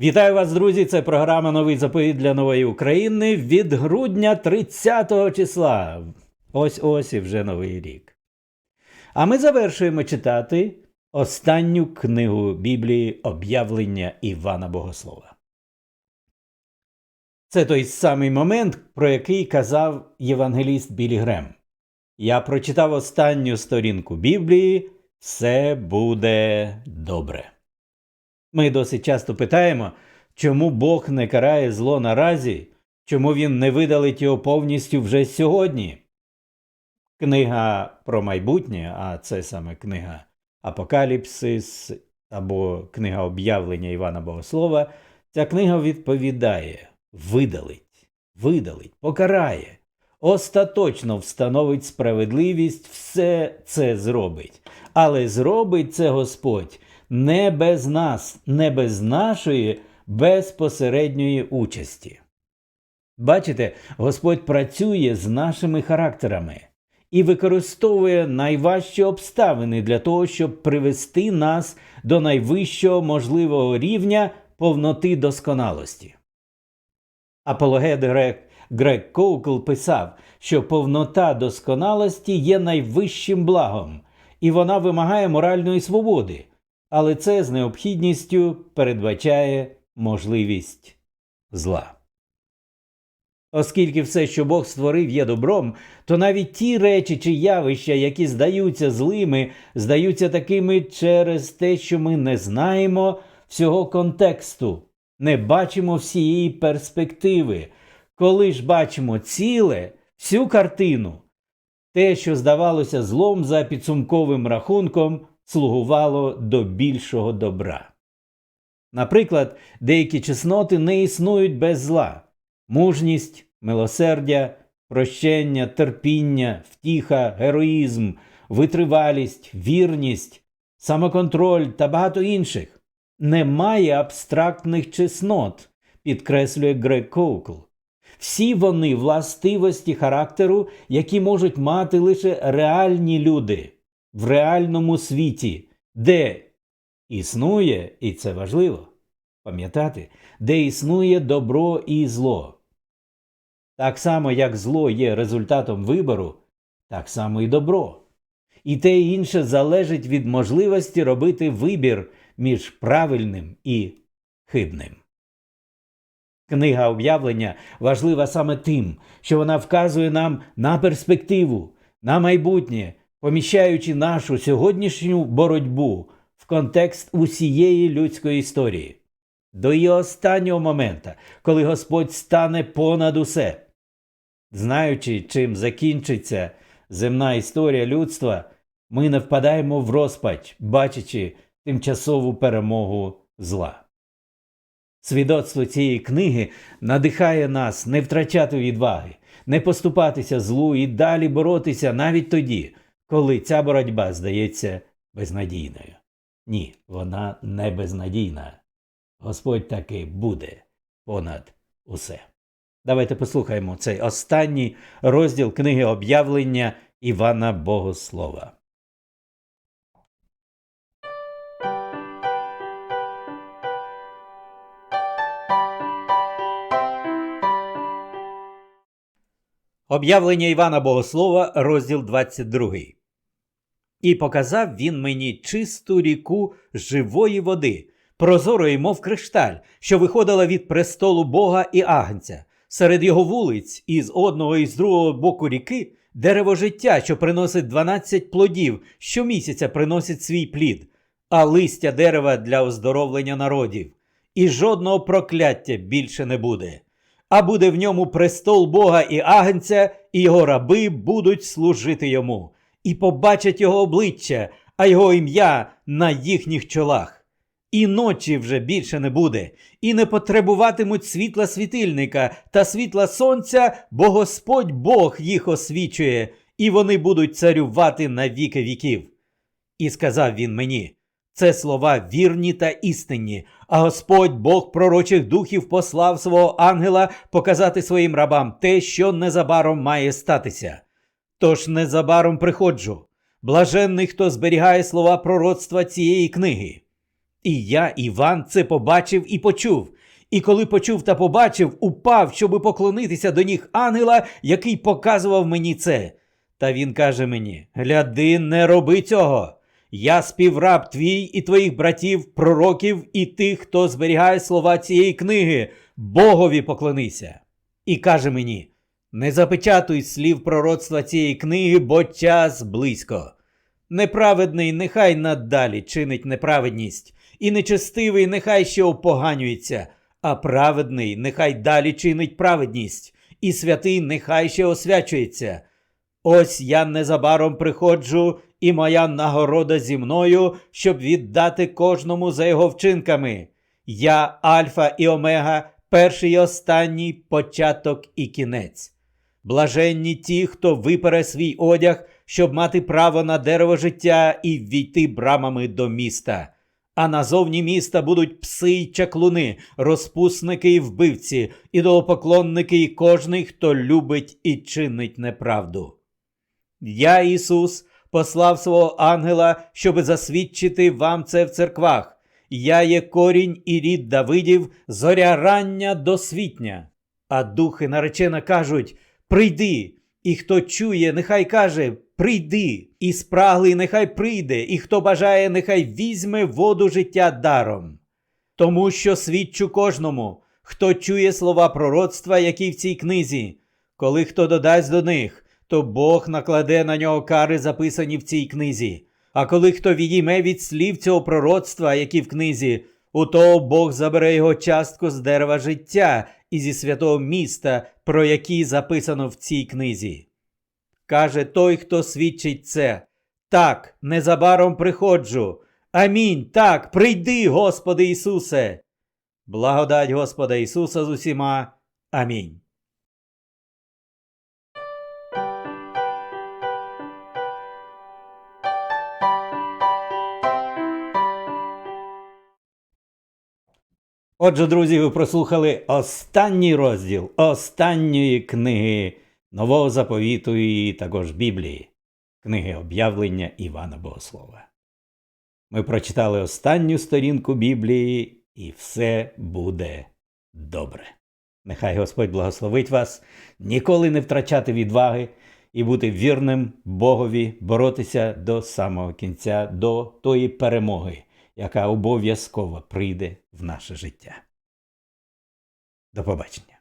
Вітаю вас, друзі! Це програма Новий заповіт для нової України від грудня 30 числа. Ось ось і вже новий рік. А ми завершуємо читати останню книгу Біблії Об'явлення Івана Богослова. Це той самий момент, про який казав євангеліст Білі Грем. Я прочитав останню сторінку Біблії, все буде добре. Ми досить часто питаємо, чому Бог не карає зло наразі, чому він не видалить його повністю вже сьогодні. Книга про майбутнє, а це саме книга Апокаліпсис або книга об'явлення Івана Богослова, ця книга відповідає видалить, видалить, покарає, остаточно встановить справедливість, все це зробить. Але зробить це Господь не без нас, не без нашої безпосередньої участі. Бачите, Господь працює з нашими характерами і використовує найважчі обставини для того, щоб привести нас до найвищого можливого рівня повноти досконалості. Апологет Грек, Грек Коукл писав, що повнота досконалості є найвищим благом, і вона вимагає моральної свободи, але це з необхідністю передбачає можливість зла. Оскільки все, що Бог створив, є добром, то навіть ті речі чи явища, які здаються злими, здаються такими через те, що ми не знаємо всього контексту, не бачимо всієї перспективи. Коли ж бачимо ціле, всю картину, те, що здавалося злом за підсумковим рахунком, слугувало до більшого добра. Наприклад, деякі чесноти не існують без зла мужність, милосердя, прощення, терпіння, втіха, героїзм, витривалість, вірність, самоконтроль та багато інших. Немає абстрактних чеснот, підкреслює Грег Коукл. Всі вони властивості характеру, які можуть мати лише реальні люди в реальному світі, де існує, і це важливо пам'ятати, де існує добро і зло. Так само, як зло є результатом вибору, так само і добро. І те і інше залежить від можливості робити вибір між правильним і хибним. Книга об'явлення важлива саме тим, що вона вказує нам на перспективу, на майбутнє, поміщаючи нашу сьогоднішню боротьбу в контекст усієї людської історії, до її останнього момента, коли Господь стане понад усе. Знаючи, чим закінчиться земна історія людства, ми не впадаємо в розпач, бачачи тимчасову перемогу зла. Свідоцтво цієї книги надихає нас не втрачати відваги, не поступатися злу і далі боротися навіть тоді, коли ця боротьба здається безнадійною. Ні, вона не безнадійна. Господь таки буде понад усе. Давайте послухаємо цей останній розділ книги об'явлення Івана Богослова. Об'явлення Івана Богослова, розділ 22. І показав він мені чисту ріку живої води, прозорої, мов кришталь, що виходила від престолу Бога і Агнця. Серед його вулиць, і з одного і з другого боку ріки, дерево життя, що приносить 12 плодів, щомісяця приносить свій плід, а листя дерева для оздоровлення народів. І жодного прокляття більше не буде. А буде в ньому престол Бога і Агнця, і його раби будуть служити йому, і побачать його обличчя, а його ім'я на їхніх чолах. І ночі вже більше не буде, і не потребуватимуть світла світильника та світла сонця, бо Господь Бог їх освічує, і вони будуть царювати на віки віків. І сказав він мені: це слова вірні та істинні, а Господь Бог пророчих духів послав свого ангела показати своїм рабам те, що незабаром має статися. Тож незабаром приходжу. Блаженний, хто зберігає слова пророцтва цієї книги. І я, Іван, це побачив і почув. І коли почув та побачив, упав, щоби поклонитися до ніг ангела, який показував мені це. Та він каже мені: Гляди, не роби цього. Я співраб твій і твоїх братів, пророків і тих, хто зберігає слова цієї книги, Богові поклонися. І каже мені: Не запечатуй слів пророцтва цієї книги, бо час близько. Неправедний нехай наддалі чинить неправедність, і нечестивий нехай ще опоганюється, а праведний нехай далі чинить праведність, і святий нехай ще освячується. Ось я незабаром приходжу, і моя нагорода зі мною, щоб віддати кожному за його вчинками. Я Альфа і Омега, перший і останній початок і кінець. Блаженні ті, хто випере свій одяг, щоб мати право на дерево життя і ввійти брамами до міста. А назовні міста будуть пси й чаклуни, розпусники і вбивці, ідолопоклонники і кожний, хто любить і чинить неправду. Я, Ісус, послав свого ангела, щоби засвідчити вам це в церквах. Я є корінь і рід Давидів, зоря рання до світня. А духи наречена кажуть: Прийди, і хто чує, нехай каже Прийди, і спраглий нехай прийде, і хто бажає, нехай візьме воду життя даром. Тому що свідчу кожному, хто чує слова пророцтва, які в цій книзі, коли хто додасть до них, то Бог накладе на нього кари, записані в цій книзі. А коли хто відійме від слів цього пророцтва, які в книзі, у того Бог забере його частку з дерева життя і зі святого міста, про які записано в цій книзі. Каже той, хто свідчить це. Так, незабаром приходжу. Амінь. Так, прийди, Господи Ісусе. Благодать Господа Ісуса з усіма. Амінь. Отже, друзі, ви прослухали останній розділ останньої книги Нового заповіту і також Біблії, книги об'явлення Івана Богослова. Ми прочитали останню сторінку Біблії, і все буде добре. Нехай Господь благословить вас ніколи не втрачати відваги і бути вірним Богові, боротися до самого кінця, до тої перемоги, яка обов'язково прийде в наше життя. До побачення.